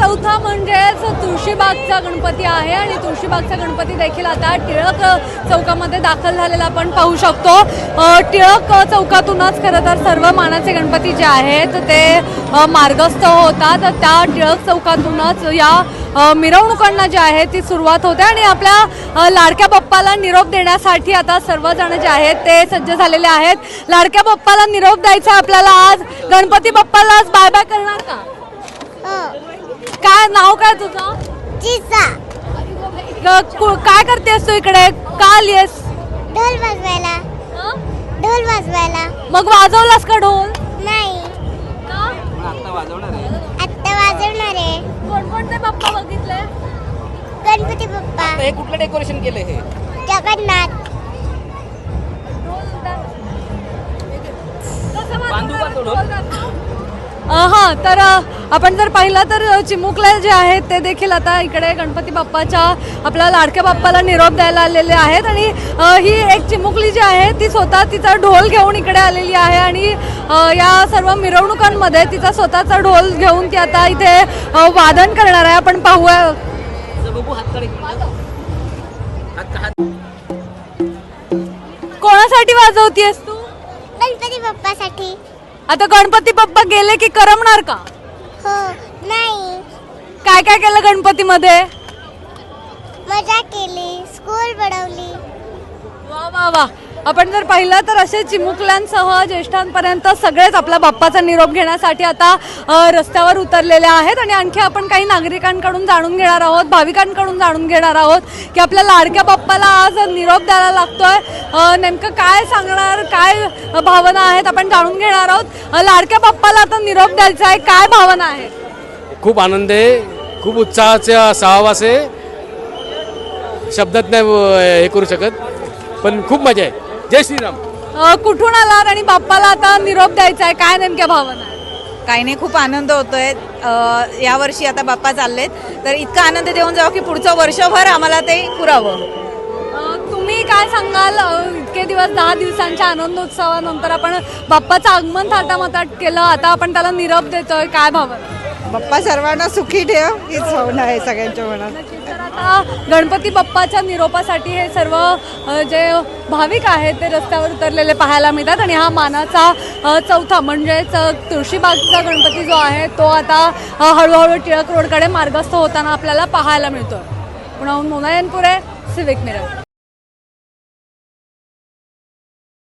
चौथा म्हणजेच तुळशीबागचा गणपती आहे आणि तुळशीबागचा गणपती देखील आता टिळक चौकामध्ये दाखल झालेला आपण पाहू शकतो. टिळक चौकातूनच खरं तर सर्व मानाचे गणपती जे आहेत ते मार्गस्थ होतात. त्या टिळक चौकातूनच या मिरवणुकांना जी आहे ती सुरुवात होते आणि आपल्या लाडक्या बाप्पाला निरोप देण्यासाठी आता सर्वजण जे आहेत ते सज्ज झालेले आहेत. लाडक्या बाप्पाला निरोप द्यायचा आपल्याला आज. गणपती बाप्पाला आज बाय बाय करणार का? काय नाव काय तुझं? चिसा ग- कु- काय करतेस तू इकडे? का आलीस ढोल वाजवायला. हं? ढोल वाजवायला. मग वाजवलास का ढोल? नाही? आता वाजवणार आहे. आत्ता वाजवणार आहे. कोणकोणते बाप्पा बघितले? गणपती बाप्पा हे कुठलं डेकोरेशन केलं हे? जगन्नाथ. बांधू का तो ढोल? हां तर आपण जर पाहिलं तर चिमुकले जे आहेत ते देखील आता इकडे गणपती बाप्पाच्या आपल्या लाडक्या बाप्पाला निरोप द्यायला आलेले आहेत आणि ही एक चिमुकली जी आहे ती स्वतः तिचा ढोल घेऊन इकडे आलेली आहे आणि या सर्व मिरवणुकांमध्ये तिचा स्वतःचा ढोल घेऊन ती आता इथे वादन करणार आहे. आपण पाहूया. कोणासाठी वाजवतीयस तू? गणपती बाप्पासाठी. आता गणपती बाप्पा गेले की करमणार का? हो नाही. काय काय केलं गणपतीमध्ये? मजा केली स्कूल बनवली वा वा वा. आपण जर पाहिलं तर असे चिमुकल्यांसह ज्येष्ठांपर्यंत सगळेच आपल्या बाप्पाचा निरोप घेण्यासाठी आता रस्त्यावर उतरलेले आहेत आणि आणखी आपण काही नागरिकांकडून जाणून घेणार आहोत भाविकांकडून जाणून घेणार आहोत की आपल्या लाडक्या बाप्पाला आज निरोप द्यायला लागतोय. नेमकं काय सांगणार काय भावना आहेत आपण जाणून घेणार आहोत. लाडक्या बाप्पाला आता निरोप द्यायचा आहे काय भावना आहे? खूप आनंद आहे खूप उत्साहाचे सहवास आहे. शब्दात नाही हे करू शकत पण खूप मजा आहे. जय श्रीराम. अ, कुठून आलात आणि बाप्पाला आता निरोप द्यायचा आहे? काय नेमक्या भावना आहे काही नाही खूप आनंद होतोय. अ, यावर्षी आता बाप्पा चाललेत. तर इतका आनंद देऊन जाऊ की पुढचं वर्षभर आम्हाला ते पुरावं. अ, तुम्ही काय सांगाल? अ, इतके दिवस दहा दिवसांच्या आनंदोत्सवानंतर आपण बाप्पाचं आगमन थाटामाटात केलं. आता आपण त्याला निरोप देतोय. काय भावना बाप्पा सर्वांना सुखी ठेव हीच भावना आहे सगळ्यांच्या मनात. तर आता गणपती बाप्पाच्या निरोपासाठी हे सर्व अ, जे भाविक आहेत ते रस्त्यावर उतरलेले पाहायला मिळतात आणि हा मानाचा अ, चौथा म्हणजेच अ, तुळशीबागचा गणपती जो आहे तो आता अ, हळूहळू टिळक रोडकडे मार्गस्थ होताना आपल्याला पाहायला मिळतो पुण्याहून मोनायनपुरे सिविक मिरर